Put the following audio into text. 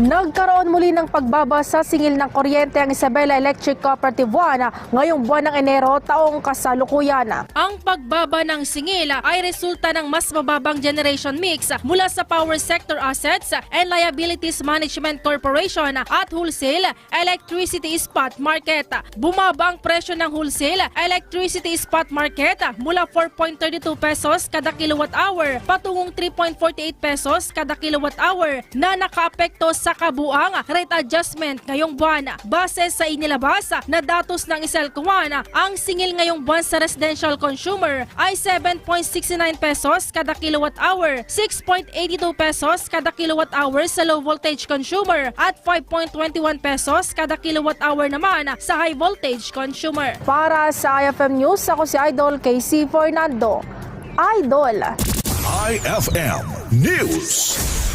Nagkaroon muli ng pagbaba sa singil ng kuryente ang Isabela Electric Cooperative 1 ngayong buwan ng Enero taong kasalukuyan. Ang pagbaba ng singil ay resulta ng mas mababang generation mix mula sa power sector assets and liabilities management corporation at wholesale electricity spot market. Bumaba ang presyo ng wholesale electricity spot market mula 4.32 pesos kada kilowatt hour patungong 3.48 pesos kada kilowatt hour na nakaapekto sa kabuang rate adjustment ngayong buwan. Base sa inilabas na datos ng Iselcoan, ang singil ngayong buwan sa residential consumer ay 7.69 pesos kada kilowatt hour, 6.82 pesos kada kilowatt hour sa low voltage consumer at 5.21 pesos kada kilowatt hour naman sa high voltage consumer. Para sa IFM News, ako si Idol KC Fernando. Idol! IFM News.